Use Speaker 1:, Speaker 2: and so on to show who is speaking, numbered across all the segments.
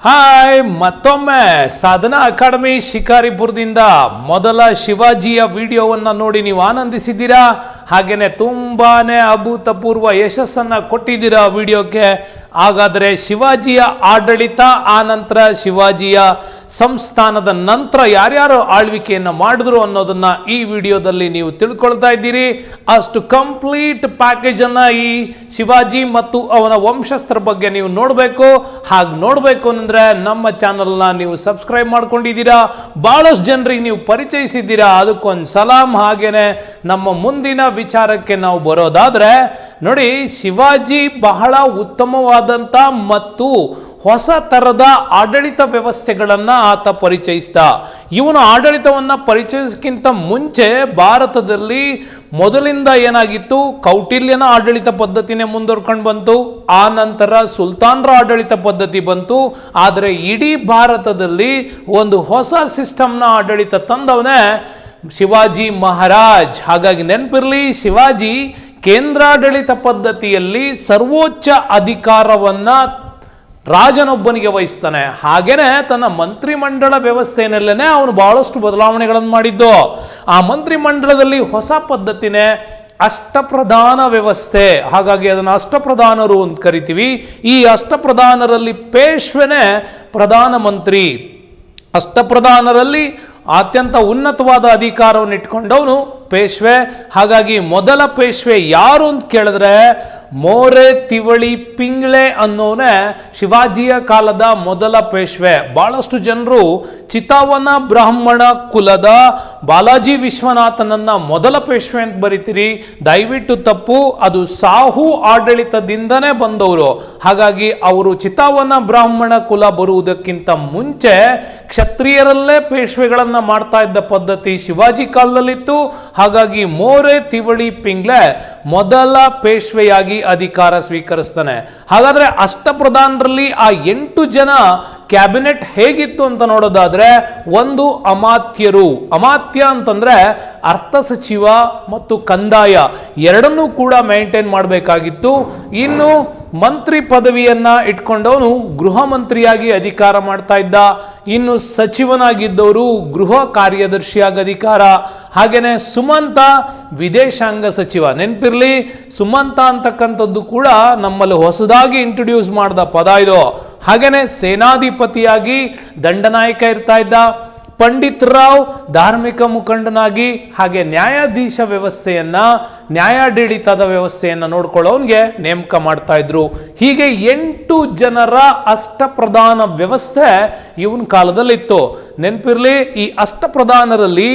Speaker 1: Hi ಮತ್ತೊಮ್ಮೆ ಸಾಧನಾ academy ಶಿಕಾರಿಪುರದಿಂದ ಮೊದಲ ಶಿವಾಜಿಯ ವಿಡಿಯೋವನ್ನು ನೋಡಿ ನೀವು ಆನಂದಿಸಿದ್ದೀರಾ? ಹಾಗೇನೆ ತುಂಬಾ ಅಭೂತಪೂರ್ವ ಯಶಸ್ಸನ್ನು ಕೊಟ್ಟಿದ್ದೀರಾ ವಿಡಿಯೋಕ್ಕೆ. ಹಾಗಾದರೆ ಶಿವಾಜಿಯ ಆಡಳಿತ, ಆ ನಂತರ ಶಿವಾಜಿಯ ಸಂಸ್ಥಾನದ ನಂತರ ಯಾರ್ಯಾರು ಆಳ್ವಿಕೆಯನ್ನು ಮಾಡಿದ್ರು ಅನ್ನೋದನ್ನು ಈ ವಿಡಿಯೋದಲ್ಲಿ ನೀವು ತಿಳ್ಕೊಳ್ತಾ ಇದ್ದೀರಿ. ಅಷ್ಟು ಕಂಪ್ಲೀಟ್ ಪ್ಯಾಕೇಜನ್ನು ಈ ಶಿವಾಜಿ ಮತ್ತು ಅವನ ವಂಶಸ್ಥರ ಬಗ್ಗೆ ನೀವು ನೋಡಬೇಕು. ಹಾಗೆ ನೋಡಬೇಕು ಅಂದರೆ ನಮ್ಮ ಚಾನಲ್ನ ನೀವು ಸಬ್ಸ್ಕ್ರೈಬ್ ಮಾಡ್ಕೊಂಡಿದ್ದೀರಾ. ಭಾಳಷ್ಟು ಜನರಿಗೆ ನೀವು ಪರಿಚಯಿಸಿದ್ದೀರಾ. ಅದಕ್ಕೊಂದು ಸಲಾಂ ಹಾಗೇನೆ ನಮ್ಮ ಮುಂದಿನ ವಿಚಾರಕ್ಕೆ ನಾವು ಬರೋದಾದ್ರೆ, ನೋಡಿ ಶಿವಾಜಿ ಬಹಳ ಉತ್ತಮವಾದಂಥ ಮತ್ತು ಹೊಸ ಥರದ ಆಡಳಿತ ವ್ಯವಸ್ಥೆಗಳನ್ನು ಆತ ಪರಿಚಯಿಸಿದ. ಇವನು ಆಡಳಿತವನ್ನು ಪರಿಚಯಿಸಕ್ಕಿಂತ ಮುಂಚೆ ಭಾರತದಲ್ಲಿ ಮೊದಲಿಂದ ಏನಾಗಿತ್ತು? ಕೌಟಿಲ್ಯನ ಆಡಳಿತ ಪದ್ಧತಿನೇ ಮುಂದುವರ್ಕೊಂಡು ಬಂತು, ಆ ನಂತರ ಸುಲ್ತಾನ್ರ ಆಡಳಿತ ಪದ್ಧತಿ ಬಂತು, ಆದರೆ ಇಡೀ ಭಾರತದಲ್ಲಿ ಒಂದು ಹೊಸ ಸಿಸ್ಟಮ್ನ ಆಡಳಿತ ತಂದವನೇ ಶಿವಾಜಿ ಮಹಾರಾಜ್. ಹಾಗಾಗಿ ನೆನಪಿರಲಿ, ಶಿವಾಜಿ ಕೇಂದ್ರಾಡಳಿತ ಪದ್ಧತಿಯಲ್ಲಿ ಸರ್ವೋಚ್ಚ ಅಧಿಕಾರವನ್ನ ರಾಜನೊಬ್ಬನಿಗೆ ವಹಿಸ್ತಾನೆ. ಹಾಗೇನೆ ತನ್ನ ಮಂತ್ರಿಮಂಡಲ ವ್ಯವಸ್ಥೆಯಲ್ಲೇ ಅವನು ಬಹಳಷ್ಟು ಬದಲಾವಣೆಗಳನ್ನು ಮಾಡಿದ್ದು. ಆ ಮಂತ್ರಿಮಂಡಲದಲ್ಲಿ ಹೊಸ ಪದ್ಧತಿನೇ ಅಷ್ಟಪ್ರಧಾನ ವ್ಯವಸ್ಥೆ. ಹಾಗಾಗಿ ಅದನ್ನು ಅಷ್ಟಪ್ರಧಾನರು ಅಂತ ಕರಿತೀವಿ. ಈ ಅಷ್ಟಪ್ರಧಾನರಲ್ಲಿ ಪೇಶ್ವೆನೇ ಪ್ರಧಾನಮಂತ್ರಿ. ಅಷ್ಟಪ್ರಧಾನರಲ್ಲಿ ಅತ್ಯಂತ ಉನ್ನತವಾದ ಅಧಿಕಾರವನ್ನು ಇಟ್ಕೊಂಡವನು ಪೇಶ್ವೆ. ಹಾಗಾಗಿ ಮೊದಲ ಪೇಶ್ವೆ ಯಾರು ಅಂತ ಕೇಳಿದ್ರೆ ಮೋರೆ ತಿವಳಿ ಪಿಂಗ್ಳೆ ಅನ್ನೋನೇ ಶಿವಾಜಿಯ ಕಾಲದ ಮೊದಲ ಪೇಶ್ವೆ. ಬಹಳಷ್ಟು ಜನರು ಚಿತಾವನ ಬ್ರಾಹ್ಮಣ ಕುಲದ ಬಾಲಾಜಿ ವಿಶ್ವನಾಥನನ್ನ ಮೊದಲ ಪೇಶ್ವೆ ಅಂತ ಬರಿತೀರಿ. ದಯವಿಟ್ಟು ತಪ್ಪು, ಅದು ಸಾಹು ಆಡಳಿತದಿಂದನೇ ಬಂದವರು. ಹಾಗಾಗಿ ಅವರು ಚಿತಾವನ ಬ್ರಾಹ್ಮಣ ಕುಲ ಬರುವುದಕ್ಕಿಂತ ಮುಂಚೆ ಕ್ಷತ್ರಿಯರಲ್ಲೇ ಪೇಶ್ವೆಗಳನ್ನ ಮಾಡ್ತಾ ಇದ್ದ ಪದ್ಧತಿ ಶಿವಾಜಿ ಕಾಲದಲ್ಲಿತ್ತು. ಹಾಗಾಗಿ ಮೋರೆ ತಿವಳಿ ಪಿಂಗ್ಲೆ ಮೊದಲ ಪೇಶ್ವೆಯಾಗಿ ಅಧಿಕಾರ ಸ್ವೀಕರಿಸ್ತಾನೆ. ಹಾಗಾದ್ರೆ ಅಷ್ಟಪ್ರಧಾನರಲ್ಲಿ ಆ ಎಂಟು ಜನ ಕ್ಯಾಬಿನೆಟ್ ಹೇಗಿತ್ತು ಅಂತ ನೋಡೋದಾದ್ರೆ ಒಂದು ಅಮಾತ್ಯರು. ಅಮಾತ್ಯ ಅಂತಂದ್ರೆ ಅರ್ಥ ಸಚಿವ ಮತ್ತು ಕಂದಾಯ. ಎರಡನ್ನೂ ಕೂಡ ಮೇಂಟೈನ್ ಮಾಡಬೇಕಾಗಿತ್ತು. ಇನ್ನು ಮಂತ್ರಿ ಪದವಿಯನ್ನ ಇಟ್ಕೊಂಡವನು ಗೃಹ ಮಂತ್ರಿಯಾಗಿ ಅಧಿಕಾರ ಮಾಡ್ತಾ ಇದ್ದ. ಇನ್ನು ಸಚಿವನಾಗಿದ್ದವರು ಗೃಹ ಕಾರ್ಯದರ್ಶಿಯಾಗಿ ಅಧಿಕಾರ. ಹಾಗೆಯೇ ಸುಮಂತ ವಿದೇಶಾಂಗ ಸಚಿವ. ನೆನಪಿರಲಿ, ಸುಮಂತ ಅಂತಕ್ಕಂಥದ್ದು ಕೂಡ ನಮ್ಮಲ್ಲಿ ಹೊಸದಾಗಿ ಇಂಟ್ರೊಡ್ಯೂಸ್ ಮಾಡಿದ ಪದ ಇದು. ಹಾಗೆಯೇ ಸೇನಾಧಿಪತಿಯಾಗಿ ದಂಡನಾಯಕ ಇರ್ತಾ ಇದ್ದ. ಪಂಡಿತ್ ರಾವ್ ಧಾರ್ಮಿಕ ಮುಖಂಡನಾಗಿ ಹಾಗೆ ನ್ಯಾಯಾಧೀಶ ವ್ಯವಸ್ಥೆಯನ್ನ, ನ್ಯಾಯಾಡಳಿತದ ವ್ಯವಸ್ಥೆಯನ್ನು ನೋಡ್ಕೊಳ್ಳೋನ್ಗೆ ನೇಮಕ ಮಾಡ್ತಾ ಇದ್ರು. ಹೀಗೆ ಎಂಟು ಜನರ ಅಷ್ಟಪ್ರಧಾನ ವ್ಯವಸ್ಥೆ ಇವನ್ ಕಾಲದಲ್ಲಿತ್ತು. ನೆನಪಿರ್ಲಿ, ಈ ಅಷ್ಟಪ್ರಧಾನರಲ್ಲಿ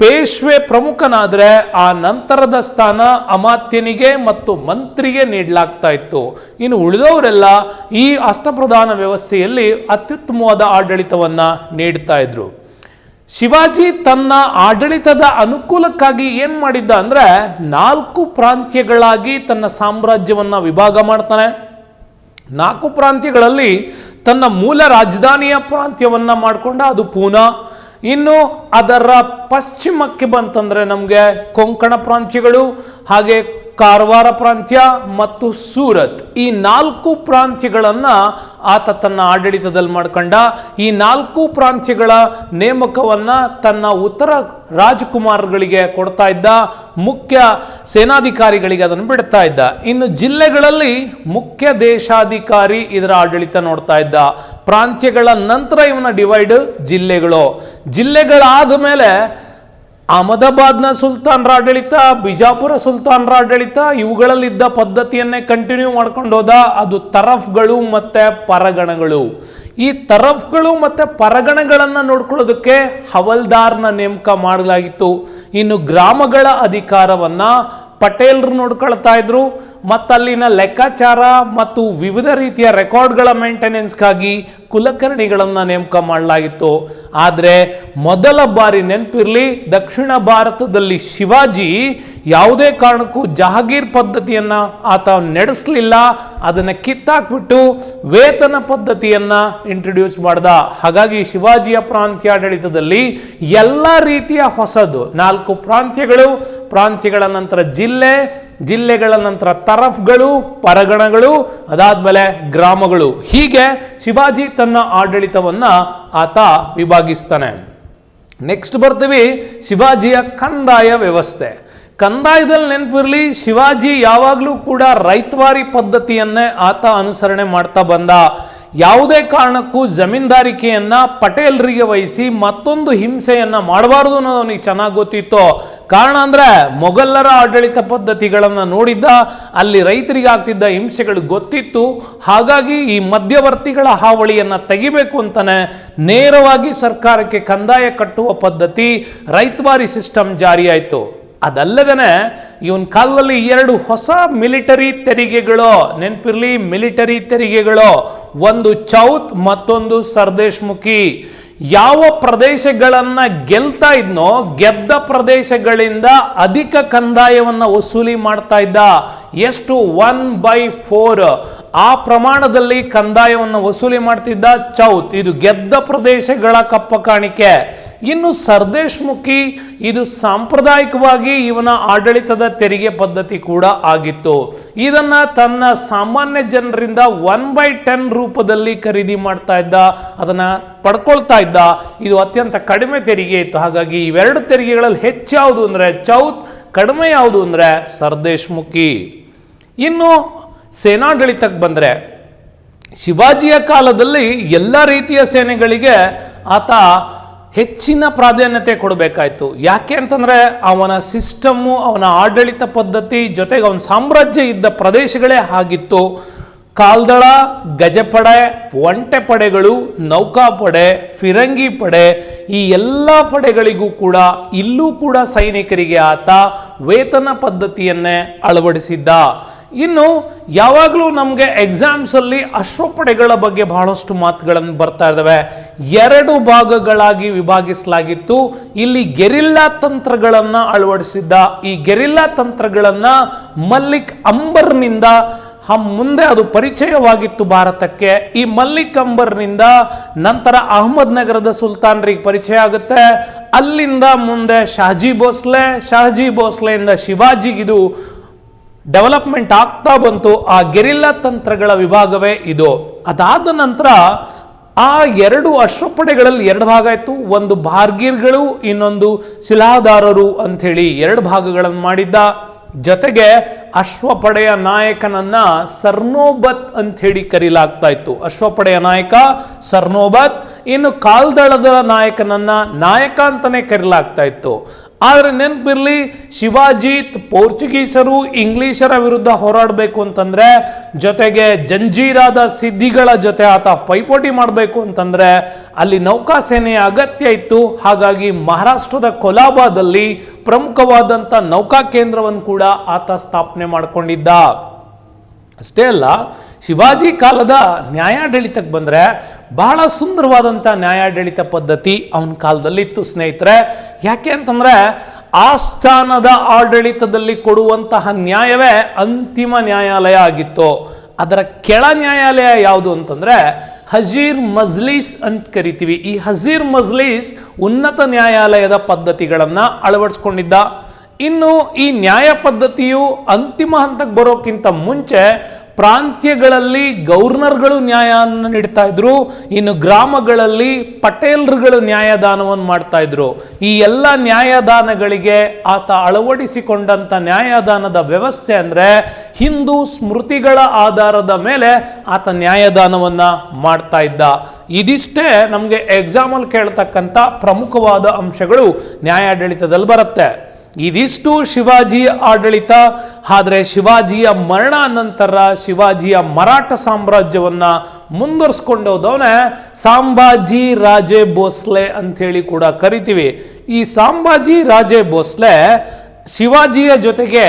Speaker 1: ಪೇಶ್ವೆ ಪ್ರಮುಖನಾದ್ರೆ ಆ ನಂತರದ ಸ್ಥಾನ ಅಮಾತ್ಯನಿಗೆ ಮತ್ತು ಮಂತ್ರಿಗೆ ನೀಡಲಾಗ್ತಾ ಇತ್ತು. ಇನ್ನು ಉಳಿದವರೆಲ್ಲ ಈ ಅಷ್ಟಪ್ರಧಾನ ವ್ಯವಸ್ಥೆಯಲ್ಲಿ ಅತ್ಯುತ್ತಮವಾದ ಆಡಳಿತವನ್ನ ನೀಡ್ತಾ ಇದ್ರು. ಶಿವಾಜಿ ತನ್ನ ಆಡಳಿತದ ಅನುಕೂಲಕ್ಕಾಗಿ ಏನ್ ಮಾಡಿದ್ದ ಅಂದ್ರೆ ನಾಲ್ಕು ಪ್ರಾಂತ್ಯಗಳಾಗಿ ತನ್ನ ಸಾಮ್ರಾಜ್ಯವನ್ನ ವಿಭಾಗ ಮಾಡ್ತಾನೆ. ನಾಲ್ಕು ಪ್ರಾಂತ್ಯಗಳಲ್ಲಿ ತನ್ನ ಮೂಲ ರಾಜಧಾನಿಯ ಪ್ರಾಂತ್ಯವನ್ನ ಮಾಡಿಕೊಂಡ ಅದು ಪೂನಾ. ಇನ್ನು ಅದರ ಪಶ್ಚಿಮಕ್ಕೆ ಬಂತಂದ್ರೆ ನಮಗೆ ಕೊಂಕಣ ಪ್ರಾಂತ್ಯಗಳು, ಹಾಗೆ ಕಾರವಾರ ಪ್ರಾಂತ್ಯ ಮತ್ತು ಸೂರತ್. ಈ ನಾಲ್ಕು ಪ್ರಾಂತ್ಯಗಳನ್ನು ಆತ ತನ್ನ ಆಡಳಿತದಲ್ಲಿ ಮಾಡ್ಕೊಂಡ. ಈ ನಾಲ್ಕು ಪ್ರಾಂತ್ಯಗಳ ನೇಮಕವನ್ನು ತನ್ನ ಉತ್ತರ ರಾಜಕುಮಾರಗಳಿಗೆ ಕೊಡ್ತಾ ಇದ್ದ. ಮುಖ್ಯ ಸೇನಾಧಿಕಾರಿಗಳಿಗೆ ಅದನ್ನು ಬಿಡ್ತಾ ಇದ್ದ. ಇನ್ನು ಜಿಲ್ಲೆಗಳಲ್ಲಿ ಮುಖ್ಯ ದೇಶಾಧಿಕಾರಿ ಇದರ ಆಡಳಿತ ನೋಡ್ತಾ ಇದ್ದ. ಪ್ರಾಂತ್ಯಗಳ ನಂತರ ಇವನ ಡಿವೈಡ್ ಜಿಲ್ಲೆಗಳು. ಜಿಲ್ಲೆಗಳಾದ ಮೇಲೆ ಅಹಮದಾಬಾದ್ನ ಸುಲ್ತಾನ್ರ ಆಡಳಿತ ಬಿಜಾಪುರ ಸುಲ್ತಾನ್ರ ಆಡಳಿತ ಇವುಗಳಲ್ಲಿದ್ದ ಪದ್ಧತಿಯನ್ನೇ ಕಂಟಿನ್ಯೂ ಮಾಡ್ಕೊಂಡು ಹೋದ ಅದು ತರಫ್ಗಳು ಮತ್ತು ಪರಗಣಗಳು. ಈ ತರಫ್ಗಳು ಮತ್ತು ಪರಗಣಗಳನ್ನು ನೋಡ್ಕೊಳ್ಳೋದಕ್ಕೆ ಹವಲ್ದಾರ್ನ ನೇಮಕ ಮಾಡಲಾಗಿತ್ತು. ಇನ್ನು ಗ್ರಾಮಗಳ ಅಧಿಕಾರವನ್ನು ಪಟೇಲ್ರು ನೋಡ್ಕೊಳ್ತಾ ಇದ್ರು. ಮತ್ತಲ್ಲಿನ ಲೆಕ್ಕಾಚಾರ ಮತ್ತು ವಿವಿಧ ರೀತಿಯ ರೆಕಾರ್ಡ್ಗಳ ಮೇಂಟೆನೆನ್ಸ್ಗಾಗಿ ಕುಲಕರ್ಣಿಗಳನ್ನು ನೇಮಕ ಮಾಡಲಾಗಿತ್ತು. ಆದರೆ ಮೊದಲ ಬಾರಿ ನೆನಪಿರಲಿ, ದಕ್ಷಿಣ ಭಾರತದಲ್ಲಿ ಶಿವಾಜಿ ಯಾವುದೇ ಕಾರಣಕ್ಕೂ ಜಹಾಗೀರ್ ಪದ್ಧತಿಯನ್ನು ಆತ ನಡೆಸಲಿಲ್ಲ. ಅದನ್ನು ಕಿತ್ತಾಕ್ಬಿಟ್ಟು ವೇತನ ಪದ್ಧತಿಯನ್ನು ಇಂಟ್ರೊಡ್ಯೂಸ್ ಮಾಡ್ದ. ಹಾಗಾಗಿ ಶಿವಾಜಿಯ ಪ್ರಾಂತ್ಯಾಡಳಿತದಲ್ಲಿ ಎಲ್ಲ ರೀತಿಯ ಹೊಸದು ನಾಲ್ಕು ಪ್ರಾಂತ್ಯಗಳು. ಪ್ರಾಂತ್ಯಗಳ ನಂತರ ಜಿಲ್ಲೆ ಜಿಲ್ಲೆಗಳ ನಂತರ ತರಫ್ಗಳು, ಪರಗಣಗಳು, ಅದಾದ್ಮೇಲೆ ಗ್ರಾಮಗಳು. ಹೀಗೆ ಶಿವಾಜಿ ತನ್ನ ಆಡಳಿತವನ್ನ ಆತ ವಿಭಾಗಿಸ್ತಾನೆ. ನೆಕ್ಸ್ಟ್ ಬರ್ತೀವಿ ಶಿವಾಜಿಯ ಕಂದಾಯ ವ್ಯವಸ್ಥೆ. ಕಂದಾಯದಲ್ಲಿ ನೆನಪಿರಲಿ, ಶಿವಾಜಿ ಯಾವಾಗಲೂ ಕೂಡ ರೈತವಾರಿ ಪದ್ಧತಿಯನ್ನೇ ಆತ ಅನುಸರಣೆ ಮಾಡ್ತಾ ಬಂದ. ಯಾವುದೇ ಕಾರಣಕ್ಕೂ ಜಮೀನ್ದಾರಿಕೆಯನ್ನು ಪಟೇಲ್ರಿಗೆ ವಹಿಸಿ ಮತ್ತೊಂದು ಹಿಂಸೆಯನ್ನು ಮಾಡಬಾರ್ದು ಅನ್ನೋದು ಅವನಿಗೆ ಚೆನ್ನಾಗಿ ಗೊತ್ತಿತ್ತು. ಕಾರಣ ಅಂದರೆ ಮೊಘಲರ ಆಡಳಿತ ಪದ್ಧತಿಗಳನ್ನು ನೋಡಿದ್ದ, ಅಲ್ಲಿ ರೈತರಿಗೆ ಆಗ್ತಿದ್ದ ಹಿಂಸೆಗಳು ಗೊತ್ತಿತ್ತು. ಹಾಗಾಗಿ ಈ ಮಧ್ಯವರ್ತಿಗಳ ಹಾವಳಿಯನ್ನು ತೆಗಿಬೇಕು ಅಂತಾನೆ ನೇರವಾಗಿ ಸರ್ಕಾರಕ್ಕೆ ಕಂದಾಯ ಕಟ್ಟುವ ಪದ್ಧತಿ ರೈತವಾರಿ ಸಿಸ್ಟಮ್ ಜಾರಿಯಾಯಿತು. ಅದಲ್ಲದೇ ಇವನ್ ಕಾಲದಲ್ಲಿ ಎರಡು ಹೊಸ ಮಿಲಿಟರಿ ತೆರಿಗೆಗಳು, ನೆನಪಿರಲಿ ಮಿಲಿಟರಿ ತೆರಿಗೆಗಳು, ಒಂದು ಚೌತ್ ಮತ್ತೊಂದು ಸರ್ದೇಶ್ಮುಖಿ. ಯಾವ ಪ್ರದೇಶಗಳನ್ನು ಗೆಲ್ತಾ ಇದ್ನೋ ಗೆದ್ದ ಪ್ರದೇಶಗಳಿಂದ ಅಧಿಕ ಕಂದಾಯವನ್ನು ವಸೂಲಿ ಮಾಡ್ತಾ ಇದ್ದ. ಎಷ್ಟು? ಒನ್ ಬೈ ಫೋರ್ ಆ ಪ್ರಮಾಣದಲ್ಲಿ ಕಂದಾಯವನ್ನು ವಸೂಲಿ ಮಾಡ್ತಿದ್ದ ಚೌತ್, ಇದು ಗೆದ್ದ ಪ್ರದೇಶಗಳ ಕಪ್ಪ ಕಾಣಿಕೆ. ಇನ್ನು ಸರ್ದೇಶ್ಮುಖಿ, ಇದು ಸಾಂಪ್ರದಾಯಿಕವಾಗಿ ಇವನ ಆಡಳಿತದ ತೆರಿಗೆ ಪದ್ಧತಿ ಕೂಡ ಆಗಿತ್ತು. ಇದನ್ನ ತನ್ನ ಸಾಮಾನ್ಯ ಜನರಿಂದ ಒನ್ ಬೈ ಟೆನ್ ರೂಪದಲ್ಲಿ ಖರೀದಿ ಮಾಡ್ತಾ ಇದ್ದ, ಅದನ್ನ ಪಡ್ಕೊಳ್ತಾ ಇದ್ದ. ಇದು ಅತ್ಯಂತ ಕಡಿಮೆ ತೆರಿಗೆ ಇತ್ತು. ಹಾಗಾಗಿ ಇವೆರಡು ತೆರಿಗೆಗಳಲ್ಲಿ ಹೆಚ್ಚಾವುದು ಅಂದ್ರೆ ಚೌತ್, ಕಡಿಮೆ ಯಾವುದು ಅಂದ್ರೆ ಸರ್ದೇಶ್ಮುಖಿ. ಇನ್ನು ಸೇನಾಡಳಿತಕ್ಕೆ ಬಂದರೆ ಶಿವಾಜಿಯ ಕಾಲದಲ್ಲಿ ಎಲ್ಲ ರೀತಿಯ ಸೇನೆಗಳಿಗೆ ಆತ ಹೆಚ್ಚಿನ ಪ್ರಾಧಾನ್ಯತೆ ಕೊಡಬೇಕಾಯ್ತು. ಯಾಕೆ ಅಂತಂದರೆ ಅವನ ಸಿಸ್ಟಮ್ಮು ಅವನ ಆಡಳಿತ ಪದ್ಧತಿ ಜೊತೆಗೆ ಅವನ ಸಾಮ್ರಾಜ್ಯ ಇದ್ದ ಪ್ರದೇಶಗಳೇ ಆಗಿತ್ತು. ಕಾಲ್ದಳ, ಗಜಪಡೆ, ಒಂಟೆ ಪಡೆಗಳು, ನೌಕಾಪಡೆ, ಫಿರಂಗಿ ಪಡೆ ಈ ಎಲ್ಲ ಪಡೆಗಳಿಗೂ ಕೂಡ ಇಲ್ಲೂ ಕೂಡ ಸೈನಿಕರಿಗೆ ಆತ ವೇತನ ಪದ್ಧತಿಯನ್ನೇ ಅಳವಡಿಸಿದ್ದ. ಇನ್ನು ಯಾವಾಗಲೂ ನಮಗೆ ಎಕ್ಸಾಮ್ಸ್ ಅಲ್ಲಿ ಅಶ್ವಪಡೆಗಳ ಬಗ್ಗೆ ಬಹಳಷ್ಟು ಮಾತುಗಳನ್ನು ಬರ್ತಾ ಇದ್ದಾವೆ ಎರಡು ಭಾಗಗಳಾಗಿ ವಿಭಾಗಿಸಲಾಗಿತ್ತು. ಇಲ್ಲಿ ಗೆರಿಲ್ಲಾ ತಂತ್ರಗಳನ್ನು ಅಳವಡಿಸಿದ್ದ. ಈ ಗೆರಿಲ್ಲಾ ತಂತ್ರಗಳನ್ನು ಮಲ್ಲಿಕ್ ಅಂಬರ್ನಿಂದ ಮುಂದೆ ಅದು ಪರಿಚಯವಾಗಿತ್ತು ಭಾರತಕ್ಕೆ. ಈ ಮಲ್ಲಿಕ್ ಅಂಬರ್ನಿಂದ ನಂತರ ಅಹಮದ್ ನಗರದ ಸುಲ್ತಾನ್ರಿಗೆ ಪರಿಚಯ ಆಗುತ್ತೆ. ಅಲ್ಲಿಂದ ಮುಂದೆ ಶಾಜಿ ಭೋಸ್ಲೆ, ಶಾಜಿ ಭೋಸ್ಲೆಯಿಂದ ಶಿವಾಜಿಗಿದು ಡೆವಲಪ್ಮೆಂಟ್ ಆಗ್ತಾ ಬಂತು, ಆ ಗೆರಿಲ್ಲಾ ತಂತ್ರಗಳ ವಿಭಾಗವೇ ಇದು. ಅದಾದ ನಂತರ ಆ ಎರಡು ಅಶ್ವಪಡೆಗಳಲ್ಲಿ ಎರಡು ಭಾಗ ಆಯಿತು. ಒಂದು ಭಾರ್ಗೀರ್ಗಳು, ಇನ್ನೊಂದು ಶಿಲಾದಾರರು ಅಂಥೇಳಿ ಎರಡು ಭಾಗಗಳನ್ನು ಮಾಡಿದ್ದ. ಜೊತೆಗೆ ಅಶ್ವಪಡೆಯ ನಾಯಕನನ್ನ ಸರ್ನೋಬತ್ ಅಂತ ಹೇಳಿ ಕರೀಲಾಗ್ತಾ ಇತ್ತು. ಅಶ್ವಪಡೆಯ ನಾಯಕ ಸರ್ನೋಬತ್, ಇನ್ನು ಕಾಲ್ದಳದ ನಾಯಕನನ್ನ ನಾಯಕ ಅಂತಾನೆ ಕರೀಲಾಗ್ತಾ ಇತ್ತು. ಆದ್ರೆ ನೆನಪಿರಲಿ, ಶಿವಾಜಿ ಪೋರ್ಚುಗೀಸರು ಇಂಗ್ಲಿಷರ ವಿರುದ್ಧ ಹೋರಾಡಬೇಕು ಅಂತಂದ್ರೆ, ಜೊತೆಗೆ ಜಂಜೀರಾದ ಸಿದ್ಧಿಗಳ ಜೊತೆ ಆತ ಪೈಪೋಟಿ ಮಾಡಬೇಕು ಅಂತಂದ್ರೆ, ಅಲ್ಲಿ ನೌಕಾಸೇನೆಯ ಅಗತ್ಯ ಇತ್ತು. ಹಾಗಾಗಿ ಮಹಾರಾಷ್ಟ್ರದ ಕೊಲಾಬಾದಲ್ಲಿ ಪ್ರಮುಖವಾದಂಥ ನೌಕಾ ಕೇಂದ್ರವನ್ನು ಕೂಡ ಆತ ಸ್ಥಾಪನೆ ಮಾಡಿಕೊಂಡಿದ್ದ. ಅಷ್ಟೇ ಅಲ್ಲ ಶಿವಾಜಿ ಕಾಲದ ನ್ಯಾಯಾಡಳಿತಕ್ಕೆ ಬಂದರೆ ಬಹಳ ಸುಂದರವಾದಂಥ ನ್ಯಾಯಾಡಳಿತ ಪದ್ಧತಿ ಅವನ ಕಾಲದಲ್ಲಿತ್ತು, ಸ್ನೇಹಿತರೆ. ಯಾಕೆ ಅಂತಂದರೆ ಆಸ್ಥಾನದ ಆಡಳಿತದಲ್ಲಿ ಕೊಡುವಂತಹ ನ್ಯಾಯವೇ ಅಂತಿಮ ನ್ಯಾಯಾಲಯ ಆಗಿತ್ತು. ಅದರ ಕೆಳ ನ್ಯಾಯಾಲಯ ಯಾವುದು ಅಂತಂದರೆ ಹಜೀರ್ ಮಜ್ಲೀಸ್ ಅಂತ ಕರಿತೀವಿ. ಈ ಹಜೀರ್ ಮಜ್ಲೀಸ್ ಉನ್ನತ ನ್ಯಾಯಾಲಯದ ಪದ್ಧತಿಗಳನ್ನು ಅಳವಡಿಸ್ಕೊಂಡಿದ್ದ. ಇನ್ನು ಈ ನ್ಯಾಯ ಪದ್ಧತಿಯು ಅಂತಿಮ ಹಂತಕ್ಕೆ ಬರೋಕ್ಕಿಂತ ಮುಂಚೆ ಪ್ರಾಂತ್ಯಗಳಲ್ಲಿ ಗವರ್ನರ್ಗಳು ನ್ಯಾಯವನ್ನು ನೀಡ್ತಾ ಇದ್ರು, ಇನ್ನು ಗ್ರಾಮಗಳಲ್ಲಿ ಪಟೇಲ್ರುಗಳು ನ್ಯಾಯದಾನವನ್ನು ಮಾಡ್ತಾ ಇದ್ರು. ಈ ಎಲ್ಲ ನ್ಯಾಯದಾನಗಳಿಗೆ ಆತ ಅಳವಡಿಸಿಕೊಂಡಂತ ನ್ಯಾಯದಾನದ ವ್ಯವಸ್ಥೆ ಅಂದ್ರೆ ಹಿಂದೂ ಸ್ಮೃತಿಗಳ ಆಧಾರದ ಮೇಲೆ ಆತ ನ್ಯಾಯದಾನವನ್ನ ಮಾಡ್ತಾ ಇದ್ದ. ಇದಿಷ್ಟೇ ನಮಗೆ ಎಕ್ಸಾಮಲ್ ಕೇಳ್ತಕ್ಕಂಥ ಪ್ರಮುಖವಾದ ಅಂಶಗಳು ನ್ಯಾಯಾಡಳಿತದಲ್ಲಿ ಬರುತ್ತೆ. ಇದಿಷ್ಟು ಶಿವಾಜಿ ಆಡಳಿತ, ಆದರೆ ಶಿವಾಜಿಯ ಮರಣ ನಂತರ ಶಿವಾಜಿಯ ಮರಾಠ ಸಾಮ್ರಾಜ್ಯವನ್ನ ಮುಂದುವರ್ಸ್ಕೊಂಡು ಹೋದವನೇ ಸಾಂಬಾಜಿ ರಾಜೇ ಭೋಸ್ಲೆ ಅಂಥೇಳಿ ಕೂಡ ಕರಿತೀವಿ. ಈ ಸಾಂಬಾಜಿ ರಾಜೇ ಭೋಸ್ಲೆ ಶಿವಾಜಿಯ ಜೊತೆಗೆ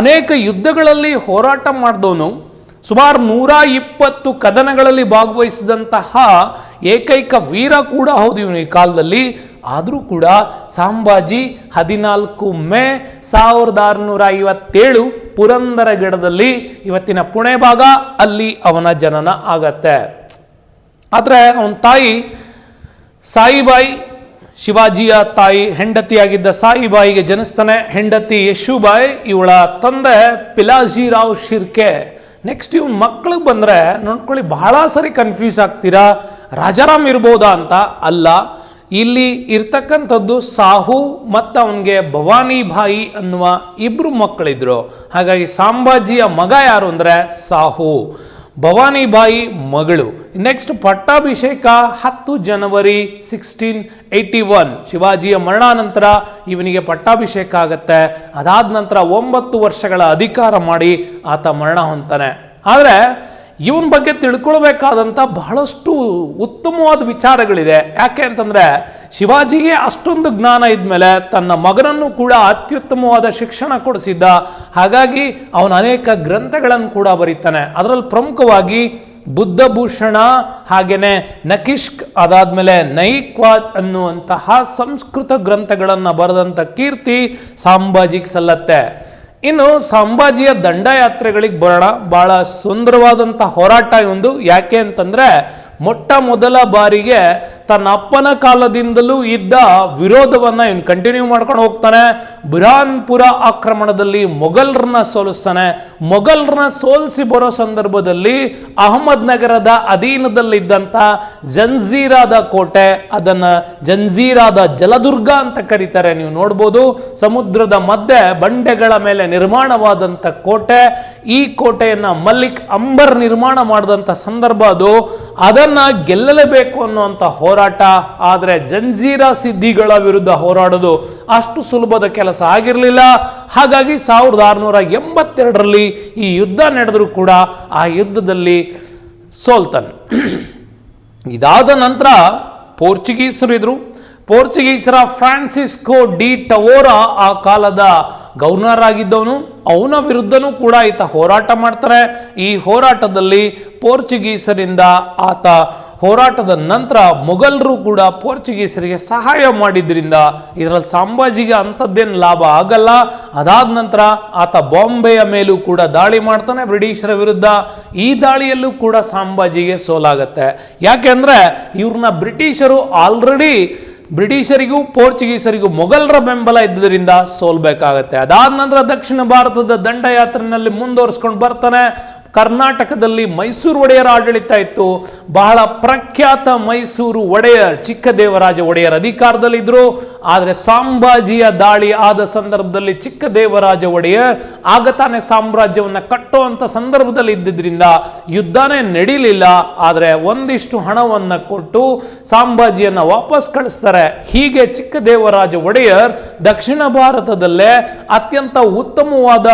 Speaker 1: ಅನೇಕ ಯುದ್ಧಗಳಲ್ಲಿ ಹೋರಾಟ ಮಾಡಿದವನು. ಸುಮಾರು ನೂರ ಇಪ್ಪತ್ತು ಕದನಗಳಲ್ಲಿ ಭಾಗವಹಿಸಿದಂತಹ ಏಕೈಕ ವೀರ ಕೂಡ ಹೌದು ಇವನು ಈ ಕಾಲದಲ್ಲಿ. ಆದರೂ ಕೂಡ ಸಾಂಬಾಜಿ ಹದಿನಾಲ್ಕು ಮೇ ಸಾವಿರದ ಆರುನೂರ ಐವತ್ತೇಳು ಪುರಂದರ ಗಿಡದಲ್ಲಿ ಇವತ್ತಿನ ಪುಣೆ ಭಾಗ, ಅಲ್ಲಿ ಅವನ ಜನನ ಆಗತ್ತೆ. ಆದರೆ ಅವನ ತಾಯಿ ಸಾಯಿಬಾಯಿ, ಶಿವಾಜಿಯ ತಾಯಿ ಹೆಂಡತಿಯಾಗಿದ್ದ ಸಾಯಿಬಾಯಿಗೆ ಜನಿಸ್ತಾನೆ. ಹೆಂಡತಿ ಯಶುಬಾಯಿ, ಇವಳ ತಂದೆ ಪಿಲಾಜಿರಾವ್ ಶಿರ್ಕೆ. ನೆಕ್ಸ್ಟ್ ಇವ್ನ ಮಕ್ಳಿಗೆ ಬಂದರೆ ನೋಡ್ಕೊಳ್ಳಿ, ಬಹಳ ಸರಿ ಕನ್ಫ್ಯೂಸ್ ಆಗ್ತೀರಾ? ರಾಜಾರಾಮ್ ಇರ್ಬೋದಾ ಅಂತ? ಅಲ್ಲ. ಇಲ್ಲಿ ಇರ್ತಕ್ಕಂಥದ್ದು ಸಾಹು ಮತ್ತು ಅವನಿಗೆ ಭವಾನಿ ಬಾಯಿ ಅನ್ನುವ ಇಬ್ಬರು ಮಕ್ಕಳಿದ್ರು. ಹಾಗಾಗಿ ಸಾಂಬಾಜಿಯ ಮಗ ಯಾರು ಅಂದರೆ ಸಾಹು. ಭವಾನಿಬಾಯಿ ಮಗಳು. ನೆಕ್ಸ್ಟ್ ಪಟ್ಟಾಭಿಷೇಕ ಹತ್ತು ಜನವರಿ ಸಿಕ್ಸ್ಟೀನ್ ಏಯ್ಟಿ ಒನ್ ಶಿವಾಜಿಯ ಮರಣಾನಂತರ ಇವನಿಗೆ ಪಟ್ಟಾಭಿಷೇಕ ಆಗುತ್ತೆ. ಅದಾದ ನಂತರ ಒಂಬತ್ತು ವರ್ಷಗಳ ಅಧಿಕಾರ ಮಾಡಿ ಆತ ಮರಣ ಹೊಂತಾನೆ ಆದರೆ ಇವನ ಬಗ್ಗೆ ತಿಳ್ಕೊಳ್ಬೇಕಾದಂಥ ಬಹಳಷ್ಟು ಉತ್ತಮವಾದ ವಿಚಾರಗಳಿದೆ. ಯಾಕೆ ಅಂತಂದರೆ ಶಿವಾಜಿಗೆ ಅಷ್ಟೊಂದು ಜ್ಞಾನ ಇದ್ಮೇಲೆ ತನ್ನ ಮಗನನ್ನು ಕೂಡ ಅತ್ಯುತ್ತಮವಾದ ಶಿಕ್ಷಣ ಕೊಡಿಸಿದ್ದ. ಹಾಗಾಗಿ ಅವನ ಅನೇಕ ಗ್ರಂಥಗಳನ್ನು ಕೂಡ ಬರೀತಾನೆ. ಅದರಲ್ಲಿ ಪ್ರಮುಖವಾಗಿ ಬುದ್ಧಭೂಷಣ ಹಾಗೆಯೇ ನಕಿಷ್ಕ್ ಅದಾದಮೇಲೆ ನೈಕ್ವಾದ್ ಅನ್ನುವಂತಹ ಸಂಸ್ಕೃತ ಗ್ರಂಥಗಳನ್ನು ಬರೆದಂಥ ಕೀರ್ತಿ ಸಾಂಬಾಜಿಗೆ ಸಲ್ಲತ್ತೆ. ಇನ್ನು ಸಂಭಾಜಿಯ ದಂಡಯಾತ್ರೆಗಳಿಗೆ ಬರೋಣ. ಬಹಳ ಸುಂದರವಾದಂಥ ಹೋರಾಟ ಒಂದು. ಯಾಕೆ ಅಂತಂದ್ರೆ ಮೊಟ್ಟ ಮೊದಲ ಬಾರಿಗೆ ತನ್ನ ಅಪ್ಪನ ಕಾಲದಿಂದಲೂ ಇದ್ದ ವಿರೋಧವನ್ನ ಇವನು ಕಂಟಿನ್ಯೂ ಮಾಡ್ಕೊಂಡು ಹೋಗ್ತಾನೆ. ಬುರಾನ್ಪುರ ಆಕ್ರಮಣದಲ್ಲಿ ಮೊಘಲರನ್ನ ಸೋಲಿಸ್ತಾನೆ. ಮೊಘಲರನ್ನ ಸೋಲಿಸಿ ಬರೋ ಸಂದರ್ಭದಲ್ಲಿ ಅಹಮದ್ ನಗರದ ಅಧೀನದಲ್ಲಿದ್ದಂಥ ಜಂಜೀರಾದ ಕೋಟೆ, ಅದನ್ನ ಜಂಜೀರಾದ ಜಲದುರ್ಗ ಅಂತ ಕರೀತಾರೆ. ನೀವು ನೋಡ್ಬೋದು ಸಮುದ್ರದ ಮಧ್ಯೆ ಬಂಡೆಗಳ ಮೇಲೆ ನಿರ್ಮಾಣವಾದಂಥ ಕೋಟೆ. ಈ ಕೋಟೆಯನ್ನ ಮಲ್ಲಿಕ್ ಅಂಬರ್ ನಿರ್ಮಾಣ ಮಾಡಿದಂಥ ಸಂದರ್ಭ ಅದು. ಅದನ್ನ ಗೆಲ್ಲಲೇಬೇಕು ಅನ್ನುವಂಥ ಹೋರಾಟ, ಆದರೆ ಜಂಜೀರಾ ಸಿದ್ಧಿಗಳ ವಿರುದ್ಧ ಹೋರಾಡೋದು ಅಷ್ಟು ಸುಲಭದ ಕೆಲಸ ಆಗಿರಲಿಲ್ಲ. ಹಾಗಾಗಿ ಸಾವಿರದ ಆರುನೂರ ಎಂಬತ್ತೆರಡರಲ್ಲಿ ಈ ಯುದ್ಧ ನಡೆದರೂ ಕೂಡ ಆ ಯುದ್ಧದಲ್ಲಿ ಸೋಲ್ತಾನೆ. ಇದಾದ ನಂತರ ಪೋರ್ಚುಗೀಸರು ಇದ್ರು. ಪೋರ್ಚುಗೀಸರ ಫ್ರಾನ್ಸಿಸ್ಕೋ ಡಿ ಟವೋರಾ ಆ ಕಾಲದ ಗವರ್ನರ್ ಆಗಿದ್ದವನು, ಅವನ ವಿರುದ್ಧನೂ ಕೂಡ ಈತ ಹೋರಾಟ ಮಾಡ್ತಾರೆ. ಈ ಹೋರಾಟದಲ್ಲಿ ಪೋರ್ಚುಗೀಸರಿಂದ ಆತ ಹೋರಾಟದ ನಂತರ ಮೊಘಲರು ಕೂಡ ಪೋರ್ಚುಗೀಸರಿಗೆ ಸಹಾಯ ಮಾಡಿದ್ರಿಂದ ಇದರಲ್ಲಿ ಸಂಭಾಜಿಗೆ ಅಂಥದ್ದೇನು ಲಾಭ ಆಗಲ್ಲ. ಅದಾದ ನಂತರ ಆತ ಬಾಂಬೆಯ ಮೇಲೂ ಕೂಡ ದಾಳಿ ಮಾಡ್ತಾನೆ ಬ್ರಿಟಿಷರ ವಿರುದ್ಧ. ಈ ದಾಳಿಯಲ್ಲೂ ಕೂಡ ಸಂಭಾಜಿಗೆ ಸೋಲಾಗತ್ತೆ. ಯಾಕೆಂದ್ರೆ ಇವ್ರನ್ನ ಬ್ರಿಟಿಷರು ಆಲ್ರೆಡಿ ಬ್ರಿಟಿಷರಿಗೂ ಪೋರ್ಚುಗೀಸರಿಗೂ ಮೊಘಲರ ಬೆಂಬಲ ಇದ್ದುದರಿಂದ ಸೋಲ್ಬೇಕಾಗತ್ತೆ. ಅದಾದ ನಂತರ ದಕ್ಷಿಣ ಭಾರತದ ದಂಡಯಾತ್ರೆಯಲ್ಲಿ ಮುಂದುವರಿಸ್ಕೊಂಡು ಬರ್ತಾನೆ. ಕರ್ನಾಟಕದಲ್ಲಿ ಮೈಸೂರು ಒಡೆಯರ ಆಡಳಿತ ಇತ್ತು. ಬಹಳ ಪ್ರಖ್ಯಾತ ಮೈಸೂರು ಒಡೆಯರ್ ಚಿಕ್ಕದೇವರಾಜ ಒಡೆಯರ ಅಧಿಕಾರದಲ್ಲಿದ್ದರು ಆದರೆ ಸಾಂಬಾಜಿಯ ದಾಳಿ ಆದ ಸಂದರ್ಭದಲ್ಲಿ ಚಿಕ್ಕದೇವರಾಜ ಒಡೆಯರ್ ಆಗ ತಾನೇ ಸಾಮ್ರಾಜ್ಯವನ್ನು ಕಟ್ಟುವಂಥ ಸಂದರ್ಭದಲ್ಲಿ ಇದ್ದಿದ್ದರಿಂದ ಯುದ್ಧನೇ ನಡೀಲಿಲ್ಲ. ಆದರೆ ಒಂದಿಷ್ಟು ಹಣವನ್ನು ಕೊಟ್ಟು ಸಾಂಬಾಜಿಯನ್ನು ವಾಪಸ್ ಕಳಿಸ್ತಾರೆ. ಹೀಗೆ ಚಿಕ್ಕದೇವರಾಜ ಒಡೆಯರ್ ದಕ್ಷಿಣ ಭಾರತದಲ್ಲೇ ಅತ್ಯಂತ ಉತ್ತಮವಾದ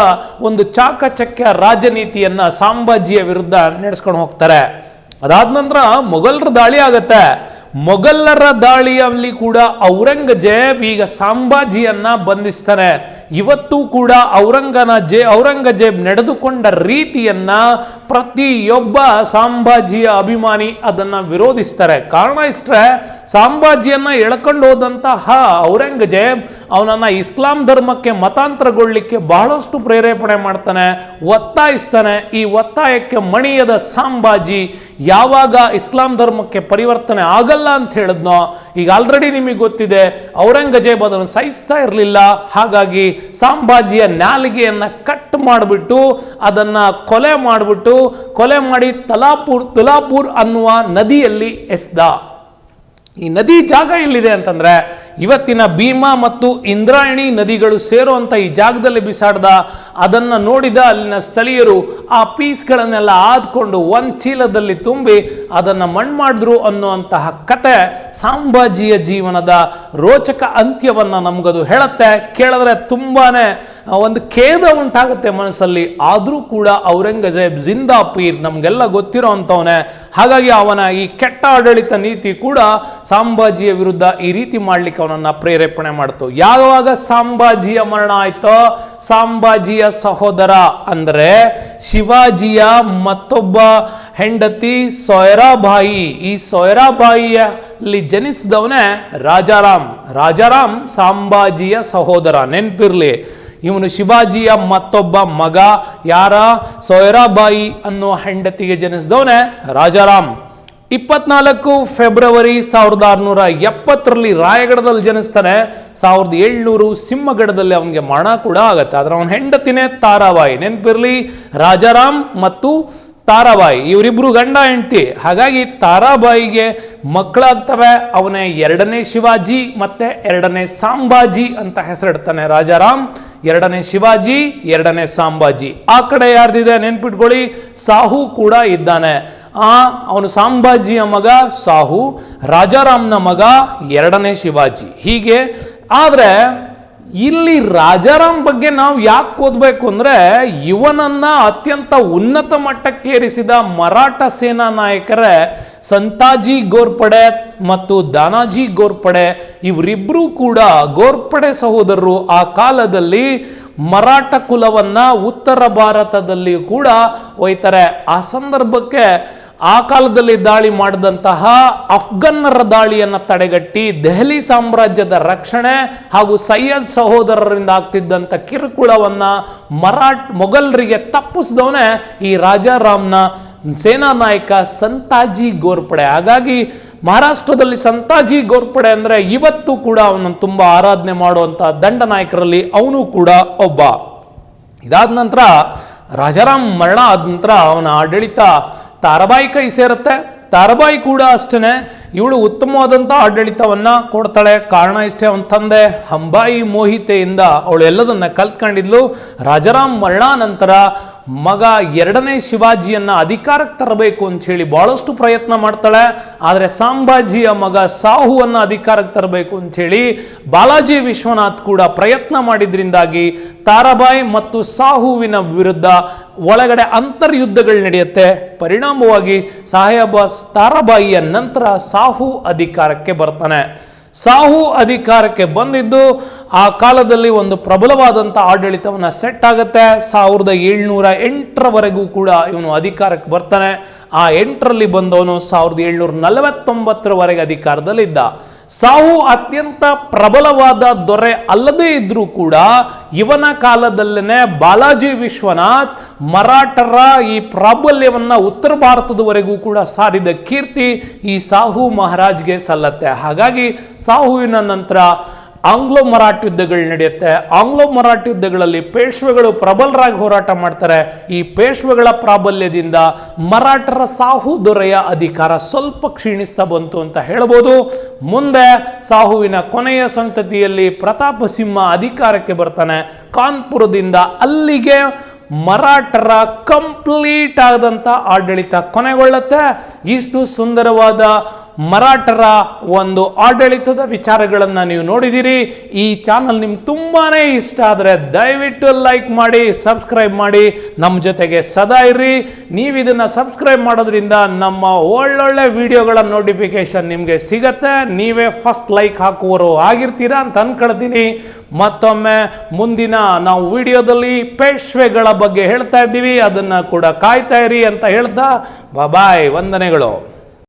Speaker 1: ಒಂದು ಚಾಕಚಕ್ಯ ರಾಜನೀತಿಯನ್ನ ಸಾಂಬಾಜಿಯ ವಿರುದ್ಧ ನಡೆಸ್ಕೊಂಡು ಹೋಗ್ತಾರೆ. ಅದಾದ ನಂತರ ಮೊಘಲರ ದಾಳಿ ಆಗತ್ತೆ. ಮೊಘಲರ ದಾಳಿಯಲ್ಲಿ ಕೂಡ ಔರಂಗಜೇಬ್ ಈಗ ಸಾಂಬಾಜಿಯನ್ನ ಬಂಧಿಸ್ತಾನೆ. ಇವತ್ತು ಕೂಡ ಔರಂಗನ ಜೇ ಔರಂಗಜೇಬ್ ನಡೆದುಕೊಂಡ ರೀತಿಯನ್ನ ಪ್ರತಿಯೊಬ್ಬ ಸಾಂಬಾಜಿಯ ಅಭಿಮಾನಿ ಅದನ್ನ ವಿರೋಧಿಸ್ತಾರೆ. ಕಾರಣ ಇಷ್ಟ್ರೆ ಸಾಂಬಾಜಿಯನ್ನ ಎಳ್ಕೊಂಡು ಹೋದಂತಹ ಔರಂಗಜೇಬ್ ಅವನನ್ನ ಇಸ್ಲಾಂ ಧರ್ಮಕ್ಕೆ ಮತಾಂತರಗೊಳ್ಳಿಕ್ಕೆ ಬಹಳಷ್ಟು ಪ್ರೇರೇಪಣೆ ಮಾಡ್ತಾನೆ, ಒತ್ತಾಯಿಸ್ತಾನೆ. ಈ ಒತ್ತಾಯಕ್ಕೆ ಮಣಿಯದ ಸಾಂಬಾಜಿ ಯಾವಾಗ ಇಸ್ಲಾಂ ಧರ್ಮಕ್ಕೆ ಪರಿವರ್ತನೆ ಆಗಲ್ಲ ಅಂತ ಹೇಳಿದ್ನೋ, ಈಗ ಆಲ್ರೆಡಿ ನಿಮಗೆ ಗೊತ್ತಿದೆ ಔರಂಗಜೇಬ್ ಅದನ್ನು ಸಹಿಸ್ತಾ ಇರಲಿಲ್ಲ. ಹಾಗಾಗಿ ಸಾಂಬಾಜಿಯ ನಾಲಿಗೆಯನ್ನು ಕಟ್ ಮಾಡಿಬಿಟ್ಟು ಅದನ್ನ ಕೊಲೆ ಮಾಡಿಬಿಟ್ಟು, ಕೊಲೆ ಮಾಡಿ ತಲಾಪುರ್, ತುಲಾಪುರ್ ಅನ್ನುವ ನದಿಯಲ್ಲಿ ಎಸ್ದ. ಈ ನದಿ ಜಾಗ ಎಲ್ಲಿದೆ ಅಂತಂದ್ರೆ ಇವತ್ತಿನ ಭೀಮಾ ಮತ್ತು ಇಂದ್ರಾಯಣಿ ನದಿಗಳು ಸೇರುವಂತ ಈ ಜಾಗದಲ್ಲಿ ಬಿಸಾಡ್ದ, ಅದನ್ನ ನೋಡಿದ ಅಲ್ಲಿನ ಸ್ಥಳೀಯರು ಆ ಪೀಸ್ಗಳನ್ನೆಲ್ಲ ಆದ್ಕೊಂಡು ಒಂದ್ ಚೀಲದಲ್ಲಿ ತುಂಬಿ ಅದನ್ನ ಮಣ್ಣು ಮಾಡಿದ್ರು ಅನ್ನುವಂತಹ ಕತೆ ಸಾಂಬಾಜಿಯ ಜೀವನದ ರೋಚಕ ಅಂತ್ಯವನ್ನ ನಮಗದು ಹೇಳುತ್ತೆ. ಕೇಳಿದ್ರೆ ತುಂಬಾನೇ ಒಂದು ಖೇದ ಉಂಟಾಗುತ್ತೆ ಮನಸ್ಸಲ್ಲಿ. ಆದರೂ ಕೂಡ ಔರಂಗಜೇಬ್ ಜಿಂದಾ ಪೀರ್ ನಮಗೆಲ್ಲ ಗೊತ್ತಿರೋ ಅಂಥವನೇ. ಹಾಗಾಗಿ ಅವನ ಈ ಕೆಟ್ಟ ಆಡಳಿತ ನೀತಿ ಕೂಡ ಸಾಂಬಾಜಿಯ ವಿರುದ್ಧ ಈ ರೀತಿ ಮಾಡ್ಲಿಕ್ಕೆ ಅವನನ್ನ ಪ್ರೇರೇಪಣೆ ಮಾಡ್ತು. ಯಾವಾಗ ಸಾಂಬಾಜಿಯ ಮರಣ ಆಯ್ತೋ, ಸಾಂಬಾಜಿಯ ಸಹೋದರ ಅಂದ್ರೆ ಶಿವಾಜಿಯ ಮತ್ತೊಬ್ಬ ಹೆಂಡತಿ ಸೊಯರಾಬಾಯಿ. ಈ ಸೊಯರಾಬಾಯಿಯಲ್ಲಿ ಜನಿಸಿದವನೇ ರಾಜಾರಾಮ್. ರಾಜಾರಾಮ್ ಸಾಂಬಾಜಿಯ ಸಹೋದರ. ನೆನ್ಪಿರ್ಲಿ ಇವನು ಶಿವಾಜಿಯ ಮತ್ತೊಬ್ಬ ಮಗ. ಯಾರ? ಸೊಯರಾಬಾಯಿ ಅನ್ನೋ ಹೆಂಡತಿಗೆ ಜನಿಸಿದವನೇ ರಾಜಾರಾಮ್. ಇಪ್ಪತ್ನಾಲ್ಕು ಫೆಬ್ರವರಿ ಸಾವಿರದ ಆರುನೂರ ಎಪ್ಪತ್ತರಲ್ಲಿ ರಾಯಗಢದಲ್ಲಿ ಜನಿಸ್ತಾನೆ. ಸಾವಿರದ ಏಳ್ನೂರು ಸಿಂಹಗಡದಲ್ಲಿ ಅವನಿಗೆ ಮರಣ ಕೂಡ ಆಗತ್ತೆ. ಆದ್ರೆ ಅವನ ಹೆಂಡತಿನೇ ತಾರಾಬಾಯಿ. ನೆನಪಿರಲಿ, ರಾಜಾರಾಮ್ ಮತ್ತು ತಾರಾಬಾಯಿ. ಇವರಿಬ್ಬರು ಗಂಡ ಹೆಂಡ್ತಿ. ಹಾಗಾಗಿ ತಾರಾಬಾಯಿಗೆ ಮಕ್ಕಳಾಗ್ತವೆ. ಅವನೇ ಎರಡನೇ ಶಿವಾಜಿ ಮತ್ತೆ ಎರಡನೇ ಸಾಂಬಾಜಿ ಅಂತ ಹೆಸರಿಡ್ತಾನೆ ರಾಜಾರಾಮ್. ಎರಡನೇ ಶಿವಾಜಿ, ಎರಡನೇ ಸಾಂಬಾಜಿ. ಆ ಕಡೆ ಯಾರ್ದಿದೆ ನೆನ್ಪಿಟ್ಕೊಳ್ಳಿ. ಸಾಹು ಕೂಡ ಇದ್ದಾನೆ. ಆ, ಅವನು ಸಾಂಬಾಜಿಯ ಮಗ ಸಾಹು, ರಾಜಾರಾಮ್ನ ಮಗ ಎರಡನೇ ಶಿವಾಜಿ. ಹೀಗೆ, ಆದರೆ ಇಲ್ಲಿ ರಾಜಾರಾಮ್ ಬಗ್ಗೆ ನಾವು ಯಾಕೆ ಓದಬೇಕು ಅಂದ್ರೆ ಇವನನ್ನ ಅತ್ಯಂತ ಉನ್ನತ ಮಟ್ಟಕ್ಕೇರಿಸಿದ ಮರಾಠ ಸೇನಾ ನಾಯಕರೇ ಸಂತಾಜಿ ಗೋರ್ಪಡೆ ಮತ್ತು ದಾನಾಜಿ ಗೋರ್ಪಡೆ ಇವರಿಬ್ಬರೂ ಕೂಡ ಗೋರ್ಪಡೆ ಸಹೋದರರು. ಆ ಕಾಲದಲ್ಲಿ ಮರಾಠ ಕುಲವನ್ನ ಉತ್ತರ ಭಾರತದಲ್ಲಿ ಕೂಡ ಒಯ್ತಾರೆ. ಆ ಸಂದರ್ಭಕ್ಕೆ ಆ ಕಾಲದಲ್ಲಿ ದಾಳಿ ಮಾಡಿದಂತಹ ಅಫ್ಘನ್ನರ ದಾಳಿಯನ್ನು ತಡೆಗಟ್ಟಿ ದೆಹಲಿ ಸಾಮ್ರಾಜ್ಯದ ರಕ್ಷಣೆ ಹಾಗೂ ಸೈಯದ್ ಸಹೋದರರಿಂದ ಆಗ್ತಿದ್ದಂಥ ಕಿರುಕುಳವನ್ನು ಮರಾಠ್ ಮೊಘಲರಿಗೆ ತಪ್ಪಿಸಿದವನೇ ಈ ರಾಜಾರಾಮ್ನ ಸೇನಾ ನಾಯಕ ಸಂತಾಜಿ ಗೋರ್ಪಡೆ. ಹಾಗಾಗಿ ಮಹಾರಾಷ್ಟ್ರದಲ್ಲಿ ಸಂತಾಜಿ ಗೋರ್ಪಡೆ ಅಂದರೆ ಇವತ್ತು ಕೂಡ ಅವನನ್ನು ತುಂಬ ಆರಾಧನೆ ಮಾಡುವಂಥ ದಂಡ ನಾಯಕರಲ್ಲಿ ಅವನು ಕೂಡ ಒಬ್ಬ. ಇದಾದ ನಂತರ ರಾಜಾರಾಮ್ ಮರಣ ಆದ ನಂತರ ಅವನ ಆಡಳಿತ ತಾರಾಬಾಯಿ ಕೈ ಸೇರುತ್ತೆ. ತಾರಾಬಾಯಿ ಕೂಡ ಅಷ್ಟೇ ಇವಳು ಉತ್ತಮವಾದಂಥ ಆಡಳಿತವನ್ನ ಕೊಡ್ತಾಳೆ. ಕಾರಣ ಇಷ್ಟೇ ಅಂತಂದೆ ತಂದೆ ಹಂಬಾಯಿ ಮೋಹಿತೆಯಿಂದ ಅವಳು ಎಲ್ಲದನ್ನ ಕಲ್ತ್ಕೊಂಡಿದ್ಲು. ರಾಜಾರಾಮ್ ಮರಣ ನಂತರ ಮಗ ಎರಡನೇ ಶಿವಾಜಿಯನ್ನ ಅಧಿಕಾರಕ್ಕೆ ತರಬೇಕು ಅಂತ ಹೇಳಿ ಬಹಳಷ್ಟು ಪ್ರಯತ್ನ ಮಾಡ್ತಾಳೆ. ಆದರೆ ಸಾಂಬಾಜಿಯ ಮಗ ಸಾಹುವನ್ನ ಅಧಿಕಾರಕ್ಕೆ ತರಬೇಕು ಅಂತ ಹೇಳಿ ಬಾಲಾಜಿ ವಿಶ್ವನಾಥ್ ಕೂಡ ಪ್ರಯತ್ನ ಮಾಡಿದ್ರಿಂದಾಗಿ ತಾರಾಬಾಯಿ ಮತ್ತು ಸಾಹುವಿನ ವಿರುದ್ಧ ಒಳಗಡೆ ಅಂತರ್ಯುದ್ಧಗಳು ನಡೆಯುತ್ತೆ. ಪರಿಣಾಮವಾಗಿ ಸಾಹೇಬ ತಾರಾಬಾಯಿಯ ನಂತರ ಸಾಹು ಅಧಿಕಾರಕ್ಕೆ ಬರ್ತಾನೆ. ಸಾಹು ಅಧಿಕಾರಕ್ಕೆ ಬಂದಿದ್ದು, ಆ ಕಾಲದಲ್ಲಿ ಒಂದು ಪ್ರಬಲವಾದಂಥ ಆಡಳಿತವನ್ನು ಸೆಟ್ ಆಗುತ್ತೆ. ಸಾವಿರದ ಏಳ್ನೂರ ಎಂಟರವರೆಗೂ ಕೂಡ ಇವನು ಅಧಿಕಾರಕ್ಕೆ ಬರ್ತಾನೆ. ಆ ಎಂಟರಲ್ಲಿ ಬಂದವನು ಸಾವಿರದ ಏಳ್ನೂರ ನಲವತ್ತೊಂಬತ್ತರವರೆಗೆ ಅಧಿಕಾರದಲ್ಲಿದ್ದ. ಸಾಹು ಅತ್ಯಂತ ಪ್ರಬಲವಾದ ದೊರೆ ಅಲ್ಲದೇ ಇದ್ರೂ ಕೂಡ ಇವನ ಕಾಲದಲ್ಲೇನೆ ಬಾಲಾಜಿ ವಿಶ್ವನಾಥ್ ಮರಾಠರ ಈ ಪ್ರಾಬಲ್ಯವನ್ನ ಉತ್ತರ ಭಾರತದವರೆಗೂ ಕೂಡ ಸಾರಿದ ಕೀರ್ತಿ ಈ ಸಾಹು ಮಹಾರಾಜ್ಗೆ ಸಲ್ಲತ್ತೆ. ಹಾಗಾಗಿ ಸಾಹುವಿನ ನಂತರ ಆಂಗ್ಲೋ ಮರಾಠಿ ಯುದ್ಧಗಳು ನಡೆಯುತ್ತೆ. ಆಂಗ್ಲೋ ಮರಾಠಿ ಯುದ್ಧಗಳಲ್ಲಿ ಪೇಶ್ವೆಗಳು ಪ್ರಬಲರಾಗಿ ಹೋರಾಟ ಮಾಡ್ತಾರೆ. ಈ ಪೇಶ್ವೆಗಳ ಪ್ರಾಬಲ್ಯದಿಂದ ಮರಾಠರ ಸಾಹು ದೊರೆಯ ಅಧಿಕಾರ ಸ್ವಲ್ಪ ಕ್ಷೀಣಿಸ್ತಾ ಬಂತು ಅಂತ ಹೇಳ್ಬೋದು. ಮುಂದೆ ಸಾಹುವಿನ ಕೊನೆಯ ಸಂತತಿಯಲ್ಲಿ ಪ್ರತಾಪ ಸಿಂಹ ಅಧಿಕಾರಕ್ಕೆ ಬರ್ತಾನೆ. ಕಾನ್ಪುರದಿಂದ ಅಲ್ಲಿಗೆ ಮರಾಠರ ಕಂಪ್ಲೀಟ್ ಆದಂಥ ಆಡಳಿತ ಕೊನೆಗೊಳ್ಳುತ್ತೆ. ಇಷ್ಟು ಸುಂದರವಾದ ಮರಾಠರ ಒಂದು ಆಡಳಿತದ ವಿಚಾರಗಳನ್ನು ನೀವು ನೋಡಿದ್ದೀರಿ ಈ ಚಾನಲ್ ನಿಮ್ಗೆ ತುಂಬಾ ಇಷ್ಟ ಆದರೆ ದಯವಿಟ್ಟು ಲೈಕ್ ಮಾಡಿ, ಸಬ್ಸ್ಕ್ರೈಬ್ ಮಾಡಿ. ನಮ್ಮ ಜೊತೆಗೆ ಸದಾ ಇರಿ ನೀವು ಇದನ್ನು ಸಬ್ಸ್ಕ್ರೈಬ್ ಮಾಡೋದ್ರಿಂದ ನಮ್ಮ ಒಳ್ಳೊಳ್ಳೆ ವಿಡಿಯೋಗಳ ನೋಟಿಫಿಕೇಶನ್ ನಿಮಗೆ ಸಿಗತ್ತೆ. ನೀವೇ ಫಸ್ಟ್ ಲೈಕ್ ಹಾಕುವವರು ಆಗಿರ್ತೀರಾ ಅಂತ ಅನ್ಕೊಳ್ತೀನಿ. ಮತ್ತೊಮ್ಮೆ ಮುಂದಿನ ನಾವು ವಿಡಿಯೋದಲ್ಲಿ ಪೇಶ್ವೆಗಳ ಬಗ್ಗೆ ಹೇಳ್ತಾ ಇದ್ದೀವಿ. ಅದನ್ನು ಕೂಡ ಕಾಯ್ತಾ ಇರಿ ಅಂತ ಹೇಳ್ತಾ ಬಾಯ್ ವಂದನೆಗಳು.